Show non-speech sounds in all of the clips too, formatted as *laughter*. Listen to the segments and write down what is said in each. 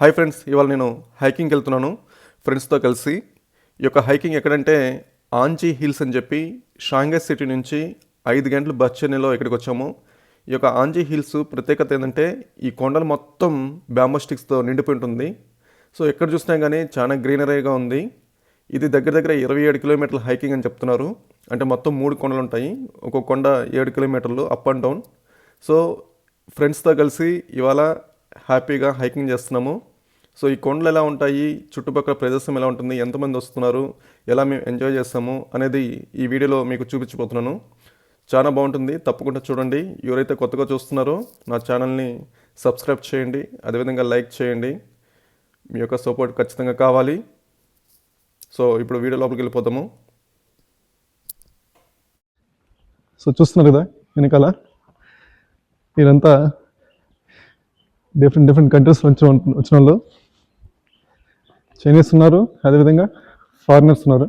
Hi friends ఇవాళ నేను హైకింగ్కి వెళ్తున్నాను. ఫ్రెండ్స్తో కలిసి. ఈ యొక్క హైకింగ్ ఎక్కడంటే ఆంజీ హిల్స్ అని చెప్పి షాంఘై సిటీ నుంచి ఐదు గంటలు బస్ జర్నీలో ఇక్కడికి వచ్చాము. ఈ యొక్క ఆంజీ హిల్స్ ప్రత్యేకత ఏంటంటే ఈ కొండలు మొత్తం బ్యాంబో స్టిక్స్తో నిండిపోయి ఉంటుంది. సో ఎక్కడ చూసినా కానీ చాలా గ్రీనరీగా ఉంది. ఇది దగ్గర దగ్గర ఇరవై ఏడు కిలోమీటర్ల హైకింగ్ అని చెప్తున్నారు. అంటే మొత్తం మూడు కొండలు ఉంటాయి. ఒక్కొక్క కొండ ఏడు కిలోమీటర్లు అప్ అండ్ డౌన్ సో ఫ్రెండ్స్తో కలిసి ఇవాళ హ్యాపీగా హైకింగ్ చేస్తున్నాము. సో ఈ కొండలు ఎలా ఉంటాయి? చుట్టుపక్కల ప్రదేశం ఎలా ఉంటుంది? ఎంతమంది వస్తున్నారు? ఎలా మేము ఎంజాయ్ చేస్తాము? అనేది ఈ వీడియోలో మీకు చూపించబోతున్నాను. చాలా బాగుంటుంది. తప్పకుండా చూడండి. ఎవరైతే కొత్తగా చూస్తున్నారో నా ఛానల్ని సబ్స్క్రైబ్ చేయండి. అదేవిధంగా లైక్ చేయండి. మీ యొక్క సపోర్ట్ ఖచ్చితంగా కావాలి. సో ఇప్పుడు వీడియో లోపలికి వెళ్ళిపోతాము సో చూస్తున్నారు కదా వెనకాల? మీరంతా డిఫరెంట్ డిఫరెంట్ కంట్రీస్ నుంచి వచ్చిన వాళ్ళు చైనీస్ ఉన్నారు అదేవిధంగా ఫారినర్స్ ఉన్నారు.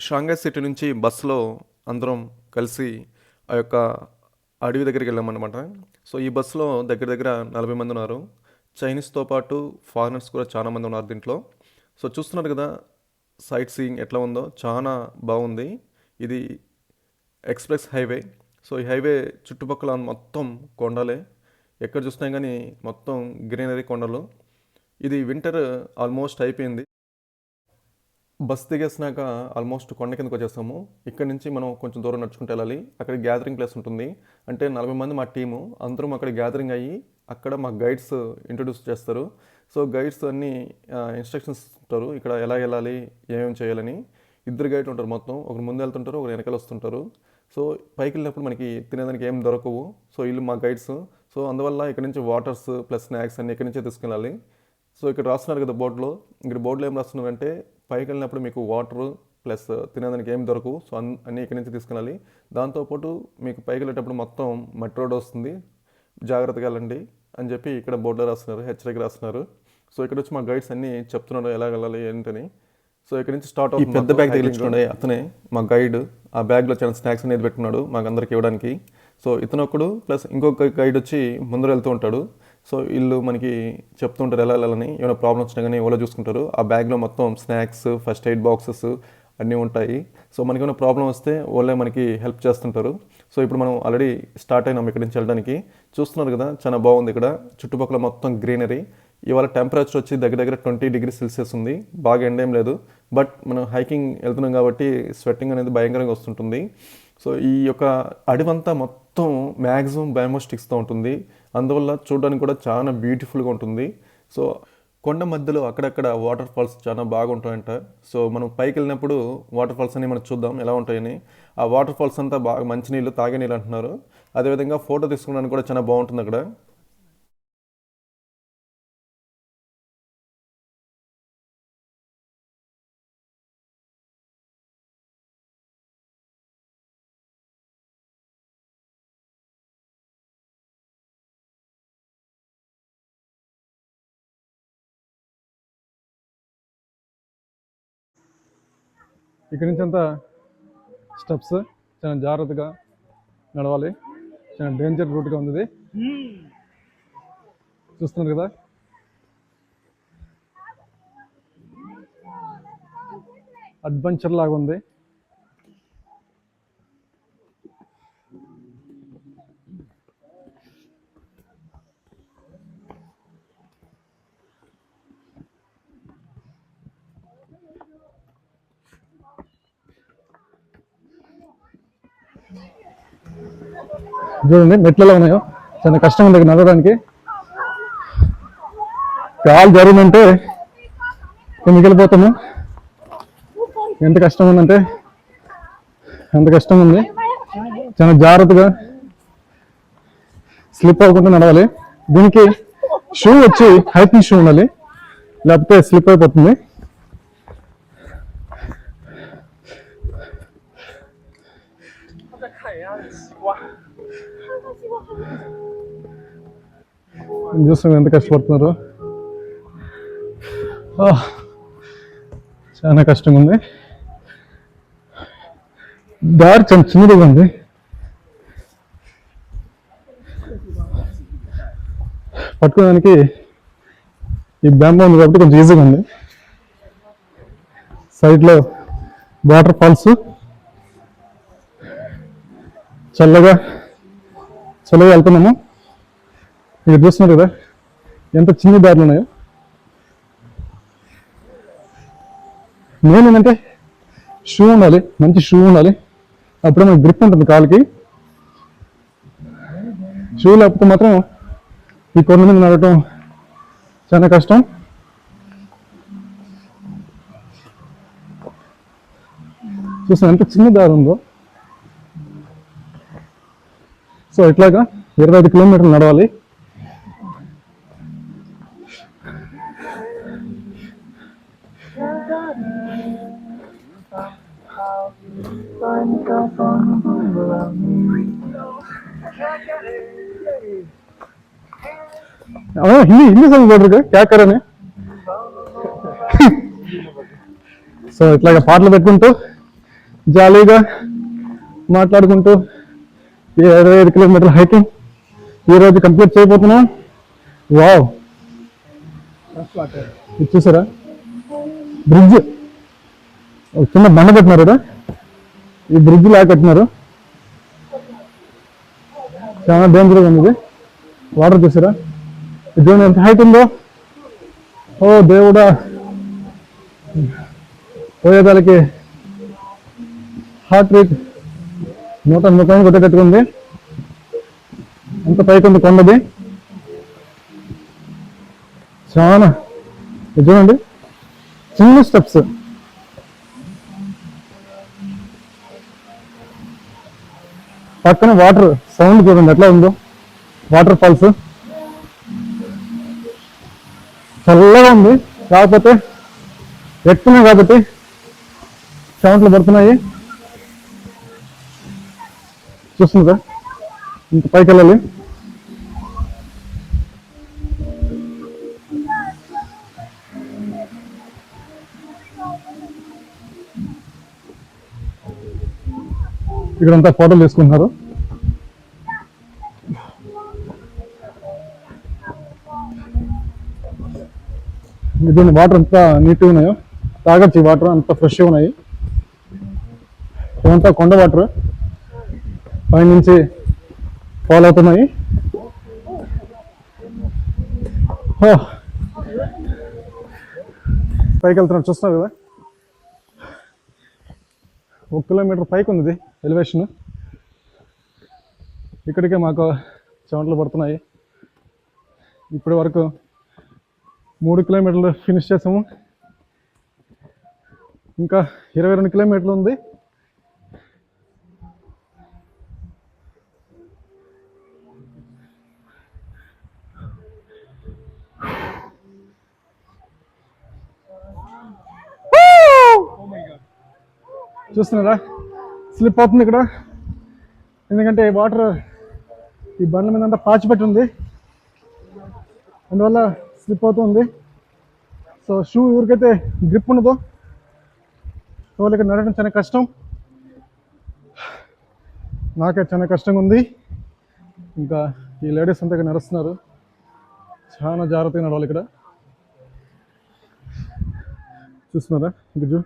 షాంఘై సిటీ నుంచి బస్సులో అందరం కలిసి ఆ యొక్క అడవి దగ్గరికి వెళ్ళామన్నమాట సో ఈ బస్సులో దగ్గర దగ్గర నలభై మంది ఉన్నారు. చైనీస్తో పాటు ఫారినర్స్ కూడా చాలా మంది ఉన్నారు దీంట్లో. సో చూస్తున్నారు కదా సైట్ సీయింగ్ ఎట్లా ఉందో చాలా బాగుంది. ఇది ఎక్స్ప్రెస్ హైవే సో ఈ హైవే చుట్టుపక్కల మొత్తం కొండలే. ఎక్కడ చూసినా కానీ మొత్తం గ్రీనరీ కొండలు. ఇది వింటర్ ఆల్మోస్ట్ అయిపోయింది. బస్ దిగేసినాక ఆల్మోస్ట్ కొండ కిందకి వచ్చేసాము. ఇక్కడ నుంచి మనం కొంచెం దూరం నడుచుకుంటూ వెళ్ళాలి. అక్కడ గ్యాదరింగ్ ప్లేస్ ఉంటుంది. అంటే నలభై మంది మా టీము అందరం అక్కడ గ్యాదరింగ్ అయ్యి అక్కడ మా గైడ్స్ ఇంట్రొడ్యూస్ చేస్తారు. సో గైడ్స్ అన్ని ఇన్స్ట్రక్షన్స్ ఉంటారు. ఇక్కడ ఎలా వెళ్ళాలి ఏమేమి చేయాలని. ఇద్దరు గైడ్ ఉంటారు మొత్తం. ఒకరు ముందు వెళ్తుంటారు ఒకరు వెనకాల వస్తుంటారు. సో పైకి వెళ్ళినప్పుడు మనకి తినేదానికి ఏం దొరకవు. సో వీళ్ళు మా గైడ్స్. సో అందువల్ల ఇక్కడ నుంచి వాటర్స్ ప్లస్ స్నాక్స్ అన్ని ఇక్కడి నుంచే తీసుకెళ్ళాలి. సో ఇక్కడ రాస్తున్నారు కదా బోర్డులో ఇక్కడ బోర్డులో ఏం రాస్తున్నారంటే పైకి వెళ్ళినప్పుడు మీకు వాటర్ ప్లస్ తినేదానికి ఏం దొరకవు. సో అన్ అన్నీ ఇక్కడి నుంచి తీసుకెళ్ళాలి. దాంతోపాటు మీకు పైకి వెళ్ళేటప్పుడు మొత్తం మట్టి రోడ్ వస్తుంది. జాగ్రత్తగా వెళ్ళండి అని చెప్పి ఇక్కడ బోర్డులో రాస్తున్నారు హెచ్చరిక రాస్తున్నారు. సో ఇక్కడ వచ్చి మా గైడ్స్ అన్నీ చెప్తున్నారు ఎలా వెళ్ళాలి ఏంటని. సో ఇక్కడ నుంచి స్టార్ట్ అవుతుంది పెద్ద బ్యాగ్ తగిలించుకోండి అతనే మా గైడ్ ఆ బ్యాగ్లో చాలా స్నాక్స్ అనేది పెట్టుకున్నాడు మాకు అందరికి ఇవ్వడానికి. సో ఇతను ఒకడు ప్లస్ ఇంకొక గైడ్ వచ్చి ముందర వెళ్తూ ఉంటాడు. సో వీళ్ళు మనకి చెప్తుంటారు ఎలా వెళ్ళాలని ఏమైనా ప్రాబ్లం వచ్చినా కానీ ఎవరో చూసుకుంటారు. ఆ బ్యాగ్లో మొత్తం స్నాక్స్ ఫస్ట్ ఎయిడ్ బాక్సెస్ అన్నీ ఉంటాయి. సో మనకి ఏమైనా ప్రాబ్లం వస్తే వాళ్ళే మనకి హెల్ప్ చేస్తుంటారు. సో ఇప్పుడు మనం ఆల్రెడీ స్టార్ట్ అయినాం ఇక్కడి నుంచి వెళ్ళడానికి. చూస్తున్నారు కదా చాలా బాగుంది ఇక్కడ. చుట్టుపక్కల మొత్తం గ్రీనరీ ఇవాళ టెంపరేచర్ వచ్చి దగ్గర దగ్గర ట్వంటీ డిగ్రీ సెల్సియస్ ఉంది. బాగా ఎండ ఏం లేదు. బట్ మనం హైకింగ్ వెళ్తున్నాం కాబట్టి స్వెట్టింగ్ అనేది భయంకరంగా వస్తుంటుంది. సో ఈ యొక్క అడవంతా మొత్తం మ్యాక్సిమం బయోమోస్టిక్స్తో ఉంటుంది. అందువల్ల చూడడానికి కూడా చాలా బ్యూటిఫుల్గా ఉంటుంది. సో కొండ మధ్యలో అక్కడక్కడ వాటర్ ఫాల్స్ చాలా బాగుంటాయంట. సో మనం పైకి వెళ్ళినప్పుడు వాటర్ ఫాల్స్ అని మనం చూద్దాం ఎలా ఉంటాయని. ఆ వాటర్ ఫాల్స్ అంతా బాగా మంచినీళ్ళు తాగే నీళ్ళు అంటున్నారు. అదేవిధంగా ఫోటో తీసుకోవడానికి కూడా చాలా బాగుంటుంది అక్కడ. ఇక్కడి నుంచి అంతా స్టెప్స్ చాలా జాగ్రత్తగా నడవాలి. చాలా డేంజర్ రూట్గా ఉంది ఇది చూస్తున్నారు కదా? అడ్వెంచర్ లాగా ఉంది. చూడండి మెట్లలో ఉన్నాయో. చాలా కష్టం ఉంది నడవడానికి. కాలు జరిగిందంటే మిగిలిపోతాము ఎంత కష్టం ఉందంటే ఎంత కష్టం ఉంది. చాలా జాగ్రత్తగా స్లిప్ అవ్వకుండా నడవాలి. దీనికి షూ వచ్చి హైకింగ్ షూ ఉండాలి. లేకపోతే స్లిప్ అయిపోతుంది. చూస్తాం ఎంత కష్టపడుతున్నారు? చాలా కష్టంగా ఉంది దారి చాలా చిన్నదిగా ఉంది పట్టుకోవడానికి ఈ బ్యాంబో ఉంది కాబట్టి కొంచెం ఈజీగా ఉంది సైడ్లో వాటర్ ఫాల్స్. చల్లగా చల్లగా వెళ్తున్నాము. మీరు చూస్తున్నారు కదా ఎంత చిన్న దారులు ఉన్నాయో. మెయిన్ ఏంటంటే షూ ఉండాలి మంచి షూ ఉండాలి. అప్పుడే మనకు గ్రిప్ ఉంటుంది కాలుకి. షూ లేకపోతే మాత్రం ఈ కొండ మీద నడవటం చాలా కష్టం. చూసాను ఎంత చిన్న దారి ఉందో. సో ఇట్లాగా ఇరవై ఐదు కిలోమీటర్లు నడవాలి. அவன் ஹிந்தி ஹிந்தி சாங் போட்டிருக்கு கேட்கறனே సో ఇట్లాగా పాటలు పెట్టుకుంటూ జాలీగా మాట్లాడుకుంటూ ఇరవై ఐదు కిలోమీటర్ల హైకింగ్ ఈరోజు కంప్లీట్ చేయబోతున్నా. వావ్ ఇచ్చేసారా చూసారా? బ్రిడ్జ్ చిన్న బండ పెట్టినారు కదా? ఈ బ్రిడ్జ్ లాగా కట్టినారు. చాలా డేంజర్గా ఉంది ఇది. వాటర్ చూసారా? ఇది ఎంత హైట్ ఉందో? ఓ దేవుడా. పోయేదానికి హార్ట్ రేట్ నూట ముఖాన్ని కొట్టేటట్టుకుంది ఎంత పైకి ఉంది కొండది. చాలా. ఇది చూడండి. చిన్న స్టెప్స్ పక్కన వాటర్ సౌండ్ చూడండి ఎట్లా ఉందో? Water falls. చల్లగా ఉంది. కాకపోతే ఎక్కువ కాబట్టి సౌండ్లు పడుతున్నాయి. చూస్తుందా? ఇంక పైకి వెళ్ళాలి. ఇక్కడంతా ఫోటోలు తీసుకుంటున్నారు. దీని వాటర్ అంతా నీట్గా ఉన్నాయో? తాగొచ్చు వాటర్ అంత ఫ్రెష్గా ఉన్నాయి. ఇదంతా కొండ వాటర్. పైనుంచి ఫాలో అవుతున్నాయి. పైకి వెళ్తున్నాడు చూస్తున్నావు కదా? ఒక కిలోమీటర్ పైకి ఉంది ఇది ఎలివేషన్ ఇక్కడికే మాకు చెమటలు పడుతున్నాయి. ఇప్పటి వరకు మూడు కిలోమీటర్లు ఫినిష్ చేసాము. ఇంకా ఇరవై రెండు కిలోమీటర్లు ఉంది. చూస్తున్నారా? స్లిప్ అవుతుంది ఇక్కడ. ఎందుకంటే వాటర్ ఈ బండ్ల మీద అంతా పాచిపెట్టి ఉంది అందువల్ల స్లిప్ అవుతుంది. సో షూ ఎవరికైతే గ్రిప్ ఉండదో. సో వాళ్ళకి నడవడం చాలా కష్టం. నాకే చాలా కష్టంగా ఉంది. ఇంకా ఈ లేడీస్ అంతా ఇక్కడ నడుస్తున్నారు. చాలా జాగ్రత్తగా నడవాలి ఇక్కడ. చూస్తున్నారా? ఇంకా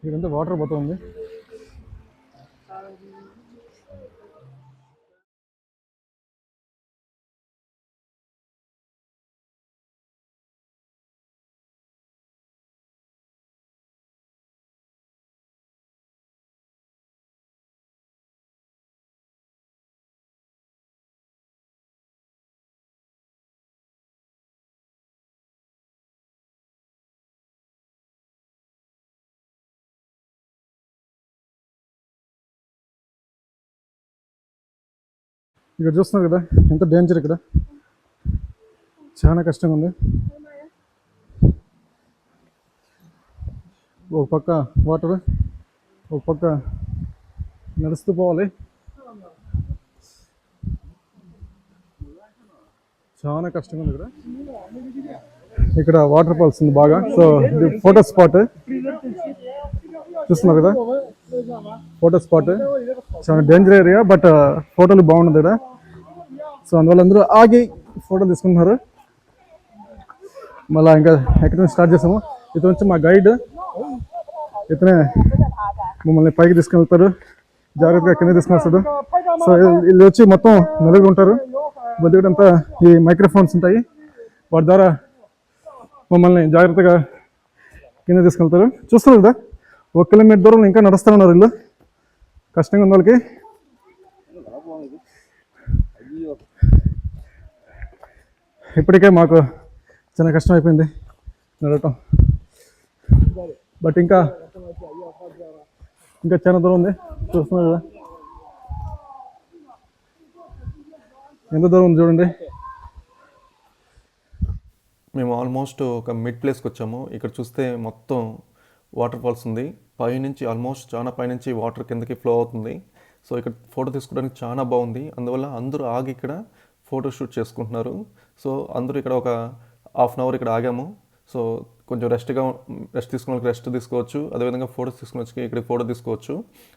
చూ ఇక్కడంతా వాటర్ పోతుంది ఇక్కడ చూస్తున్నారు కదా ఎంత డేంజర్ ఇక్కడ. చాలా కష్టంగా ఉంది. ఒక పక్క వాటర్ ఒక పక్క నడుస్తూ పోవాలి. చాలా కష్టంగా ఉంది ఇక్కడ. ఇక్కడ వాటర్ ఫాల్స్ ఉంది బాగా. సో ఇది ఫోటో స్పాట్ చూస్తున్నారు కదా? ఫోటో స్పాట్ చాలా డేంజర్ ఏరియా బట్ ఫోటోలు బాగుండదు ఇక్కడ. సో అందువల్ల అందరూ ఆగి ఫోటో తీసుకుంటున్నారు. మళ్ళీ ఇంకా ఎక్కడి నుంచి స్టార్ట్ చేసాము ఇతను వచ్చి మా గైడ్ ఇతనే మమ్మల్ని పైకి తీసుకెళ్తారు జాగ్రత్తగా కింద తీసుకెళ్తాడు. సో వీళ్ళు వచ్చి మొత్తం నలుగురు ఉంటారు. బతికడంతా ఈ మైక్రోఫోన్స్ ఉంటాయి. వాటి ద్వారా మమ్మల్ని జాగ్రత్తగా కింద తీసుకెళ్తారు. చూస్తున్నారు కదా? ఒక కిలోమీటర్ దూరం ఇంకా నడుస్తూ ఉన్నారు వీళ్ళు కష్టంగా ఉంది వాళ్ళకి. ఇప్పటికే మాకు చాలా కష్టం అయిపోయింది నడవటం. బట్ ఇంకా ఇంకా చాలా దూరం ఉంది. చూస్తున్నారు కదా. ఎంత దూరం ఉంది చూడండి. మేము ఆల్మోస్ట్ ఒక మిడ్ ప్లేస్కి వచ్చాము. ఇక్కడ చూస్తే మొత్తం వాటర్ ఫాల్స్ ఉంది. పైనుంచి ఆల్మోస్ట్ చాలా పైనుంచి వాటర్ కిందకి ఫ్లో అవుతుంది. సో ఇక్కడ ఫోటో తీసుకోవడానికి చాలా బాగుంది. అందువల్ల అందరూ ఆగి ఇక్కడ ఫోటో షూట్ చేసుకుంటున్నారు. సో అందరూ ఇక్కడ ఒక హాఫ్ అన్ అవర్ ఇక్కడ ఆగాము. సో కొంచెం రెస్ట్గా రెస్ట్ తీసుకున్న రెస్ట్ తీసుకోవచ్చు. అదేవిధంగా ఫోటోస్ తీసుకుని ఇక్కడ ఫోటో తీసుకోవచ్చు.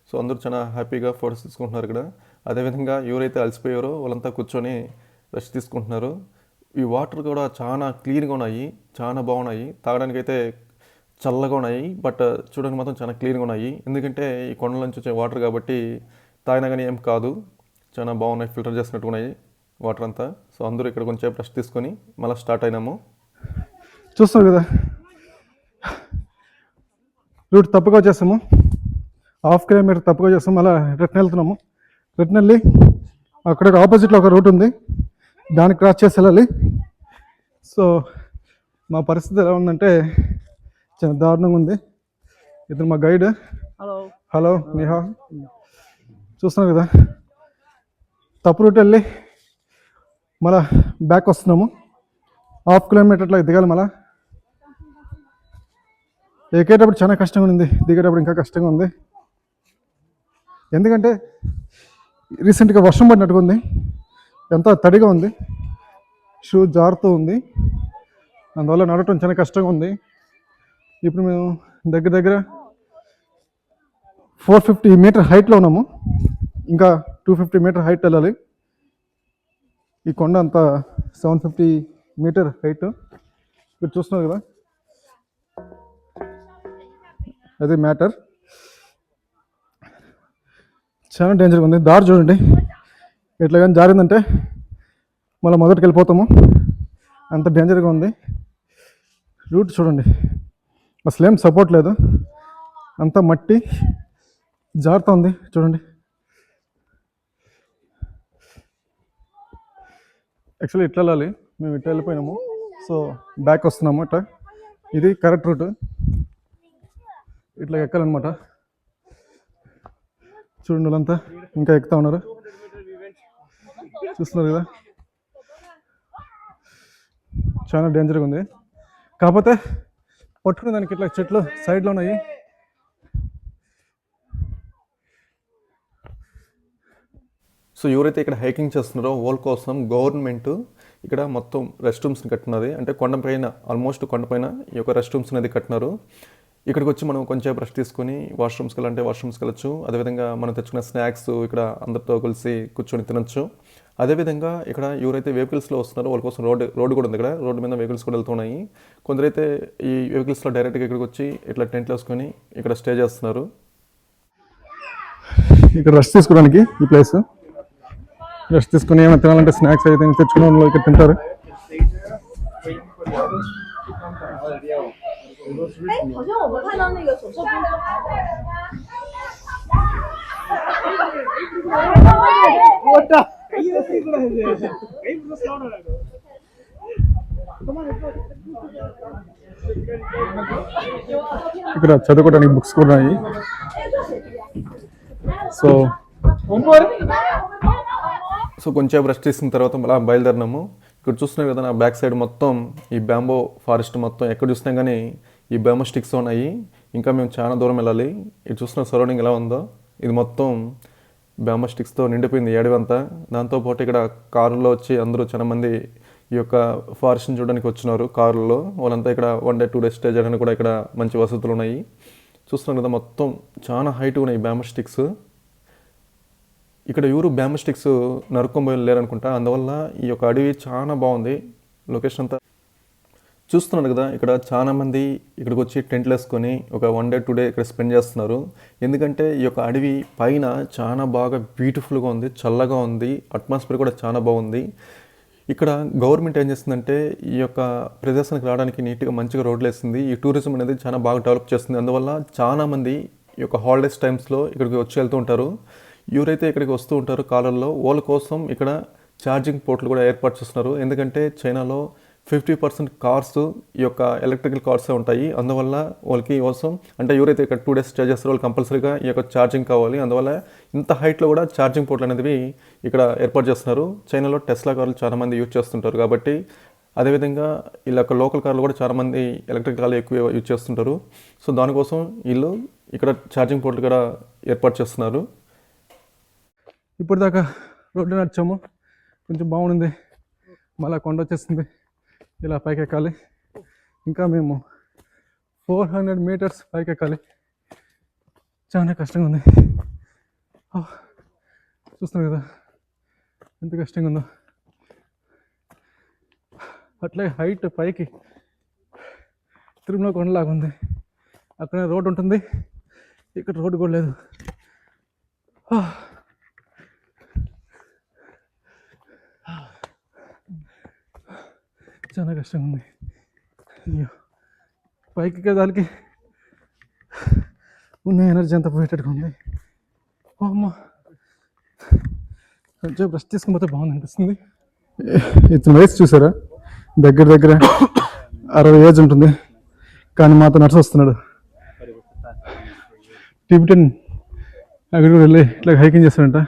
సో అందరూ చాలా హ్యాపీగా ఫోటోస్ తీసుకుంటున్నారు ఇక్కడ. అదేవిధంగా ఎవరైతే అలసిపోయారో వాళ్ళంతా కూర్చొని రెస్ట్ తీసుకుంటున్నారు. ఈ వాటర్ కూడా చాలా క్లీన్గా ఉన్నాయి. చాలా బాగున్నాయి. తాగడానికి అయితే చల్లగా ఉన్నాయి బట్ చూడడానికి మాత్రం చాలా క్లీన్గా ఉన్నాయి. ఎందుకంటే ఈ కొండల నుంచి వచ్చే వాటర్ కాబట్టి తాగినా కానీ ఏం కాదు. చాలా బాగున్నాయి ఫిల్టర్ చేసినట్టు ఉన్నాయి వాటర్ అంతా. సో అందరూ ఇక్కడ కొంచెం రెస్ట్ తీసుకొని మళ్ళీ స్టార్ట్ అయినాము. చూస్తాం కదా. రూట్ తప్పుగా వచ్చేస్తాము. హాఫ్ కిలోమీటర్ తప్పుగా చేస్తాము అలా రిటర్న్ వెళ్తున్నాము. రిటర్న్ వెళ్ళి అక్కడ ఆపోజిట్లో ఒక రూట్ ఉంది. దాన్ని క్రాస్ చేసి వెళ్ళాలి. సో మా పరిస్థితి ఎలా ఉందంటే చాలా దారుణంగా ఉంది. ఇతను మా గైడ్ హలో హలో నిహా చూస్తున్నావు కదా? తప్పు రూట్ వెళ్ళి మళ్ళా బ్యాక్ వస్తున్నాము. హాఫ్ కిలోమీటర్ అట్లా దిగాలి మళ్ళా. ఎక్కేటప్పుడు చాలా కష్టంగా ఉంది. దిగేటప్పుడు ఇంకా కష్టంగా ఉంది. ఎందుకంటే రీసెంట్గా వర్షం పడినట్టుగా ఉంది. ఎంత తడిగా ఉంది. షూ జారుతూ ఉంది. అందువల్ల నడవటం చాలా కష్టంగా ఉంది. ఇప్పుడు మేము దగ్గర దగ్గర ఫోర్ ఫిఫ్టీ మీటర్ హైట్లో ఉన్నాము. ఇంకా టూ ఫిఫ్టీ మీటర్ హైట్ వెళ్ళాలి. ఈ కొండ అంతా సెవెన్ ఫిఫ్టీ మీటర్ హైట్ మీరు చూస్తున్నారు కదా? అది మ్యాటర్ చాలా డేంజర్గా ఉంది. దారి చూడండి. ఎట్లా కానీ జారిందంటే మళ్ళీ మొదటికి వెళ్ళిపోతాము. అంత డేంజర్గా ఉంది. రూట్ చూడండి. అసలు ఏం సపోర్ట్ లేదు. అంతా మట్టి జారుతా ఉంది చూడండి. యాక్చువల్లీ ఇట్లా వెళ్ళాలి. మేము ఇట్లా వెళ్ళిపోయినాము. సో బ్యాక్ వస్తున్నాము ఇట్లా ఇది కరెక్ట్ రూట్ ఇట్లా ఎక్కాలన్నమాట. చూడండి వాళ్ళంతా ఇంకా ఎక్కుతా ఉన్నారు. చూస్తున్నారు కదా? చాలా డేంజర్గా ఉంది. కాకపోతే పట్టుకునే దానికి ఇట్లా చెట్లు సైడ్లో ఉన్నాయి. సో ఎవరైతే ఇక్కడ హైకింగ్ చేస్తున్నారో వాళ్ళ కోసం గవర్నమెంట్ ఇక్కడ మొత్తం రెస్ట్ రూమ్స్ని కట్టినది. అంటే కొండపైన ఆల్మోస్ట్ కొండపైన ఈ యొక్క రెస్ట్ రూమ్స్ అనేది కట్టినారు. ఇక్కడికి వచ్చి మనం కొంచెం బ్రష్ తీసుకొని వాష్రూమ్స్కి వెళ్ళాలంటే వాష్రూమ్స్కి వెళ్ళచ్చు. అదేవిధంగా మనం తెచ్చుకున్న స్నాక్స్ ఇక్కడ అందరితో కలిసి కూర్చొని తినొచ్చు. అదేవిధంగా ఇక్కడ ఎవరైతే వెహికల్స్లో వస్తున్నారో వాళ్ళ కోసం రోడ్ రోడ్డు కూడా ఉంది ఇక్కడ. రోడ్డు మీద వెహికల్స్ కూడా వెళ్తున్నాయి. కొందరైతే ఈ వెహికల్స్లో డైరెక్ట్గా ఇక్కడికి వచ్చి ఇట్లా టెంట్లు వేసుకొని ఇక్కడ స్టే చేస్తున్నారు. ఇక్కడ రెస్ట్ తీసుకోవడానికి ఈ ప్లేస్. రెస్ట్ తీసుకుని ఏమైనా తినాలంటే స్నాక్స్ అయితే తెచ్చుకోవడం ఇక్కడ తింటారు. 我的。*laughs* ఇక్కడ చదువుకోవడానికి బుక్స్ కూడా ఉన్నాయి. సో సో కొంచెం రెస్ట్ చేసిన తర్వాత మళ్ళీ బయలుదేరినాము. ఇక్కడ చూస్తున్నారు కదా నా బ్యాక్ సైడ్ మొత్తం ఈ బ్యాంబో ఫారెస్ట్ మొత్తం ఎక్కడ చూసినా కానీ ఈ బ్యాంబో స్టిక్స్ ఉన్నాయి. ఇంకా మేము చాలా దూరం వెళ్ళాలి. ఇది చూస్తున్న సరౌండింగ్ ఎలా ఉందో. ఇది మొత్తం బ్యాంబో స్టిక్స్తో నిండిపోయింది ఈ అడవి అంతా దాంతోపాటు ఇక్కడ కారులో వచ్చి అందరూ చాలా మంది ఈ యొక్క ఫారెస్ట్ని చూడడానికి వచ్చినారు కారులో. వాళ్ళంతా ఇక్కడ one day two days stay చేయడానికి కూడా ఇక్కడ మంచి వసతులు ఉన్నాయి. చూస్తున్నాం కదా మొత్తం చాలా హైట్ ఉన్నాయి బ్యామ స్టిక్స్ ఇక్కడ ఎవరు బ్యామ స్టిక్స్ నరుక్కొని లేరనుకుంటా? అందువల్ల ఈ యొక్క అడవి చాలా బాగుంది. లొకేషన్ అంతా చూస్తున్నాను కదా ఇక్కడ చాలామంది ఇక్కడికి వచ్చి టెంట్లు వేసుకొని ఒక వన్ డే టూ డే ఇక్కడ స్పెండ్ చేస్తున్నారు. ఎందుకంటే ఈ యొక్క అడవి పైన చాలా బాగా బ్యూటిఫుల్గా ఉంది చల్లగా ఉంది అట్మాస్ఫియర్ కూడా చాలా బాగుంది. ఇక్కడ గవర్నమెంట్ ఏం చేస్తుందంటే ఈ యొక్క ప్రదేశానికి రావడానికి నీట్గా మంచిగా రోడ్లు వేస్తుంది ఈ టూరిజం అనేది చాలా బాగా డెవలప్ చేస్తుంది. అందువల్ల చాలా మంది ఈ యొక్క హాలిడేస్ టైమ్స్లో ఇక్కడికి వచ్చి వెళ్తూ ఉంటారు. ఎవరైతే ఇక్కడికి వస్తూ ఉంటారో కాలర్లో వాళ్ళ కోసం ఇక్కడ ఛార్జింగ్ పోర్ట్లు కూడా ఏర్పాటు చేస్తున్నారు. ఎందుకంటే చైనాలో ఫిఫ్టీ పర్సెంట్ కార్స్ ఈ యొక్క ఎలక్ట్రికల్ కార్సే ఉంటాయి. అందువల్ల వాళ్ళకి కోసం అంటే ఎవరైతే ఇక్కడ టూ డేస్ స్టే చేస్తారో వాళ్ళు కంపల్సరీగా ఈ యొక్క ఛార్జింగ్ కావాలి. అందువల్ల ఇంత హైట్లో కూడా ఛార్జింగ్ పోర్ట్లు అనేవి ఇక్కడ ఏర్పాటు చేస్తున్నారు. చైనాలో టెస్లా కార్లు చాలామంది యూజ్ చేస్తుంటారు కాబట్టి అదేవిధంగా వీళ్ళ యొక్క లోకల్ కార్లు కూడా చాలామంది ఎలక్ట్రిక్ కార్లు ఎక్కువ యూజ్ చేస్తుంటారు. సో దానికోసం వీళ్ళు ఇక్కడ ఛార్జింగ్ పోర్ట్లు కూడా ఏర్పాటు చేస్తున్నారు. ఇప్పుడు దాకా రోడ్డు నడిచాము. కొంచెం బాగుంది. మళ్ళీ కొండ వచ్చేసింది. ఇలా పైకి ఎక్కాలి ఇంకా మేము ఫోర్ హండ్రెడ్ మీటర్స్ పైకి ఎక్కాలి చాలా కష్టంగా ఉంది. చూస్తున్నాం కదా? ఎంత కష్టంగా ఉందో అట్లే హైట్ పైకి తిరుమల కొండలాగా ఉంది అక్కడే రోడ్డు ఉంటుంది ఇక్కడ రోడ్డు కూడా లేదు. చాలా కష్టంగా ఉంది. అయ్యో పైకి దానికి ఉన్న ఎనర్జీ అంతా పోయేటట్టుగా ఉంది. ఓ అమ్మ. కొంచెం బ్రష్ తీసుకుని పోతే బాగుంది అనిపిస్తుంది. ఇతను వయసు చూసారా? దగ్గర దగ్గర అరవై ఏజ్ ఉంటుంది. కానీ మాతో నడిచి వస్తున్నాడు. టిబిటన్ అక్కడ కూడా వెళ్ళి ఇట్లా హైకింగ్ చేస్తాడంట.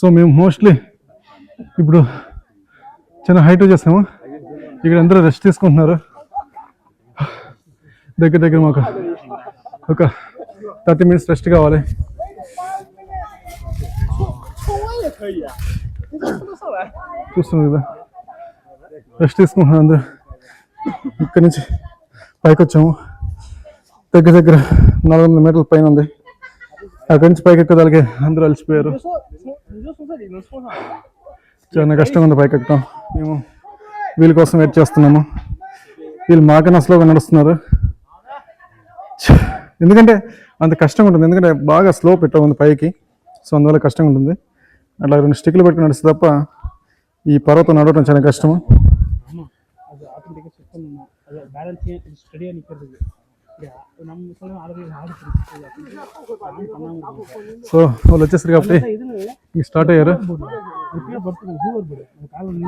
సో మేము మోస్ట్లీ ఇప్పుడు చిన్న హైట్ చేస్తాము. ఇక్కడ అందరూ రెస్ట్ తీసుకుంటున్నారు. దగ్గర దగ్గర మాకు ఒక థర్టీ మినిట్స్ రెస్ట్ కావాలి. చూస్తున్నాం కదా? రెస్ట్ తీసుకుంటున్నాం అందరూ. ఇక్కడి నుంచి పైకి వచ్చాము. దగ్గర దగ్గర నాలుగు వందల మీటర్ల పైన ఉంది. అక్కడి నుంచి పైకి ఎక్కదానికి అందరూ అలసిపోయారు. చాలా కష్టంగా ఉంది పైకి ఎక్కడం. మేము వీళ్ళ కోసం వెయిట్ చేస్తున్నాము. వీళ్ళు మా కనస్లో నడుస్తున్నారు. ఎందుకంటే అంత కష్టంగా ఉంటుంది. ఎందుకంటే బాగా స్లో పెట్టవుంది పైకి. సో అందువల్ల కష్టంగా ఉంటుంది. అట్లా రెండు స్టిక్లు పెట్టుకుని నడిస్తే తప్ప ఈ పర్వతం నడవడం చాలా కష్టము. సో వాళ్ళు వచ్చేసరి కాబట్టి స్టార్ట్ అయ్యారు.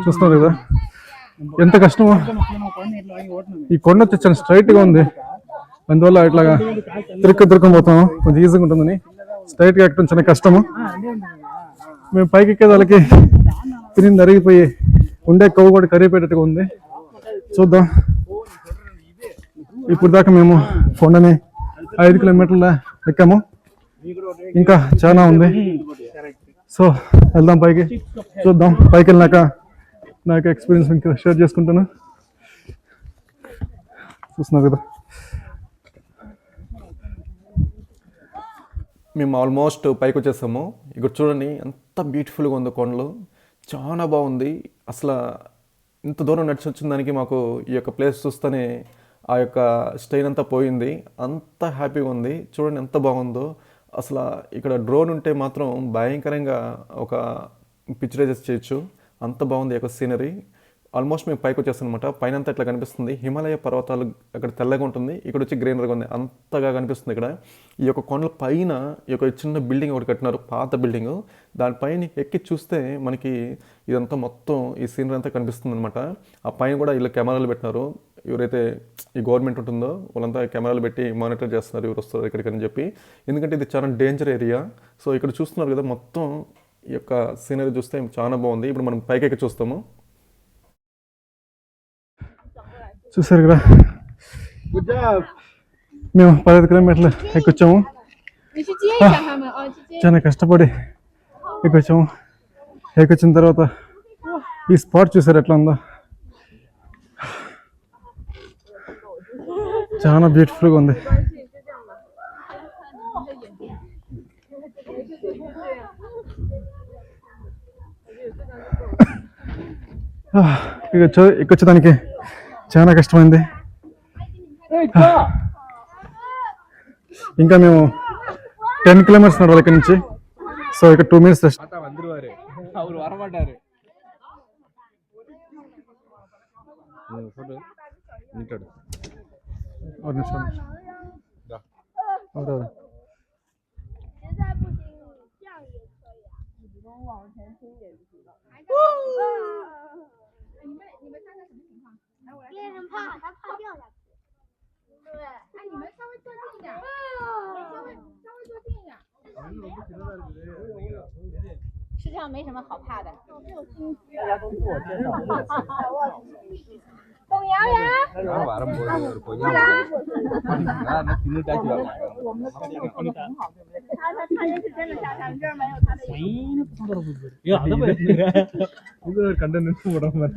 చూస్తున్నారు కదా. ఎంత కష్టమో. ఈ కొండ చాలా స్ట్రైట్గా ఉంది. అందువల్ల ఇట్లాగా తిరుక్కు తిరుక్కు పోతాము. కొంచెం ఈజీగా ఉంటుందని. స్ట్రైట్గా ఎక్కడం చాలా కష్టము. మేము పైకి ఎక్కే వాళ్ళకి తిని అరిగిపోయి ఉండే కవ్వు కూడా కరిగిపోయేటట్టుగా ఉంది. చూద్దాం. ఇప్పుడు దాకా మేము కొండని ఐదు కిలోమీటర్ల ఎక్కాము. ఇంకా చాలా ఉంది. సో వెళ్దాం పైకి. చూద్దాం. పైకి వెళ్ళినాక నాకు ఎక్స్పీరియన్స్ ఇంకా షేర్ చేసుకుంటాను? చూస్తున్నారు కదా. మేము ఆల్మోస్ట్ పైకి వచ్చేసాము. ఇక్కడ చూడండి ఎంత బ్యూటిఫుల్గా ఉంది కొండలు. చాలా బాగుంది. అసలు ఇంత దూరం నడిచి వచ్చిన దానికి మాకు ఈ యొక్క ప్లేస్ చూస్తేనే ఆ యొక్క స్టైన్ అంతా పోయింది. అంత హ్యాపీగా ఉంది. చూడండి ఎంత బాగుందో. అసలు ఇక్కడ డ్రోన్ ఉంటే మాత్రం భయంకరంగా ఒక పిక్చరైజెస్ చేయొచ్చు. అంత బాగుంది యొక్క సీనరీ ఆల్మోస్ట్ మేము పైకి వచ్చేస్తాం అనమాట పైన అంతా ఇట్లా కనిపిస్తుంది. హిమాలయ పర్వతాలు అక్కడ తెల్లగా ఉంటుంది. ఇక్కడ వచ్చి గ్రీనరీగా ఉంది. అంతగా కనిపిస్తుంది ఇక్కడ. ఈ యొక్క కొండల పైన ఈ యొక్క చిన్న బిల్డింగ్ ఒకటి కట్టినారు. పాత బిల్డింగ్. దానిపైన ఎక్కి చూస్తే మనకి ఇదంతా మొత్తం ఈ సీనరీ అంతా కనిపిస్తుంది అనమాట ఆ పైన కూడా వీళ్ళు కెమెరాలు పెట్టినారు. ఎవరైతే ఈ గవర్నమెంట్ ఉంటుందో వాళ్ళంతా కెమెరాలు పెట్టి మానిటర్ చేస్తున్నారు. ఎవరు వస్తారు ఇక్కడికి అని చెప్పి. ఎందుకంటే ఇది చాలా డేంజర్ ఏరియా సో ఇక్కడ చూస్తున్నారు కదా మొత్తం ఈ యొక్క సీనరీ చూస్తే చాలా బాగుంది. ఇప్పుడు మనం పైకెక్క చూస్తాము. చూసారు కదా? మేము పదహైదు కిలోమీటర్లు ఎక్కొచ్చాము. చాలా కష్టపడి ఎక్కొచ్చాము. ఎక్కొచ్చిన తర్వాత ఈ స్పాట్ చూసారు ఎట్లా ఉందో? *laughs* చాలా బ్యూటిఫుల్గా ఉంది. Ah, ఇక ఎక్కొచ్చేదానికి చాలా కష్టమైంది. ఇంకా మేము టెన్ కిలోమీటర్స్ నడవాలి ఇక్కడ నుంచి. సో ఇక టూ మినిట్స్ ఒక నిమిషం. 你们你们三个什么情况？来，我来。别人怕，他怕掉下去。对。哎，你们稍微坐近一点，稍微稍微坐近一点。世界上没什么好怕的。董瑶瑶，நான் வரும்போது ஒரு கொஞ்சம் தின்னுட்டாச்சு இது ஒரு கண்ட நிமிஷம் உடம்பு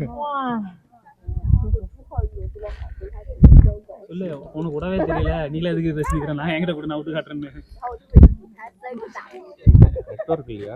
சொல்லு உனக்கு உடவே தெரியல. நீங்களே எதுக்கு பேசிக்கிறேன் நான் என்கிட்ட கூட நான் விட்டு காட்டுறேன்னு. நெட்ஒர்க் இல்லையா?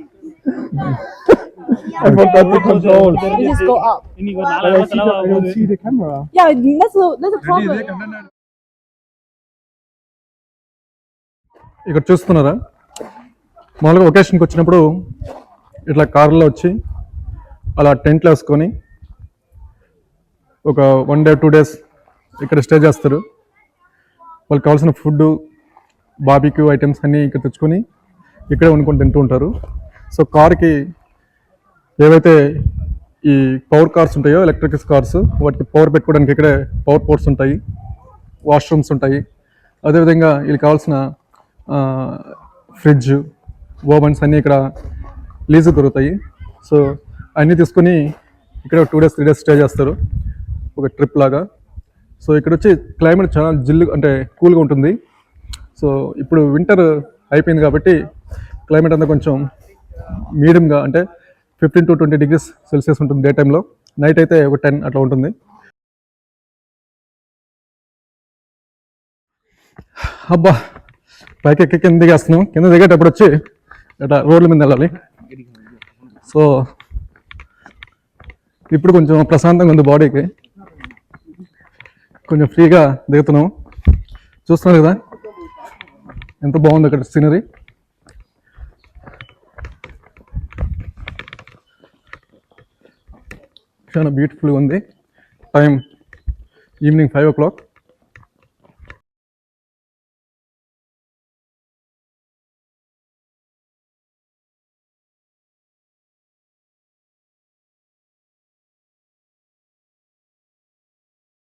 I forgot the control. You just go up. I see the, I don't see the camera. Yeah, that's a, that's a problem. ఇక్కడ చూస్తున్నారా మామూలుగా ఒకేషన్కి వచ్చినప్పుడు ఇట్లా కార్లో వచ్చి అలా టెంట్లు వేసుకొని ఒక వన్ డే టూ డేస్ ఇక్కడ స్టే చేస్తారు వాళ్ళకి కావాల్సిన ఫుడ్ బాబీక్యూ ఐటమ్స్ అన్నీ ఇక్కడ తెచ్చుకొని ఇక్కడే వండుకొని తింటూ ఉంటారు సో కార్కి ఏవైతే ఈ పవర్ కార్స్ ఉంటాయో ఎలక్ట్రిక్ కార్స్ వాటికి పవర్ పెట్టుకోవడానికి ఇక్కడే పవర్ పోర్ట్స్ ఉంటాయి వాష్రూమ్స్ ఉంటాయి. అదేవిధంగా వీళ్ళకి కావాల్సిన ఫ్రిడ్జ్ ఓవెన్స్ అన్నీ ఇక్కడ లీజు దొరుకుతాయి. సో అన్నీ తీసుకొని ఇక్కడ two days three days stay చేస్తారు. ఒక ట్రిప్ లాగా. సో ఇక్కడ వచ్చి క్లైమేట్ చాలా జిల్లు అంటే కూల్గా ఉంటుంది. సో ఇప్పుడు వింటర్ అయిపోయింది కాబట్టి క్లైమేట్ అంతా కొంచెం మీడియంగా అంటే fifteen to twenty degrees Celsius ఉంటుంది డే టైంలో. నైట్ అయితే ఒక టెన్ అట్లా ఉంటుంది. అబ్బా పైకి ఎక్కి కింద దిగేస్తున్నాం. కింద దిగేటప్పుడు వచ్చి అట్లా రోడ్ల మీద వెళ్ళాలి. సో ఇప్పుడు కొంచెం ప్రశాంతంగా ఉంది బాడీకి. కొంచెం ఫ్రీగా దిగుతున్నాం. చూస్తున్నారు కదా? ఎంత బాగుంది అక్కడ సీనరీ చాలా బ్యూటిఫుల్గా ఉంది. Time evening five o'clock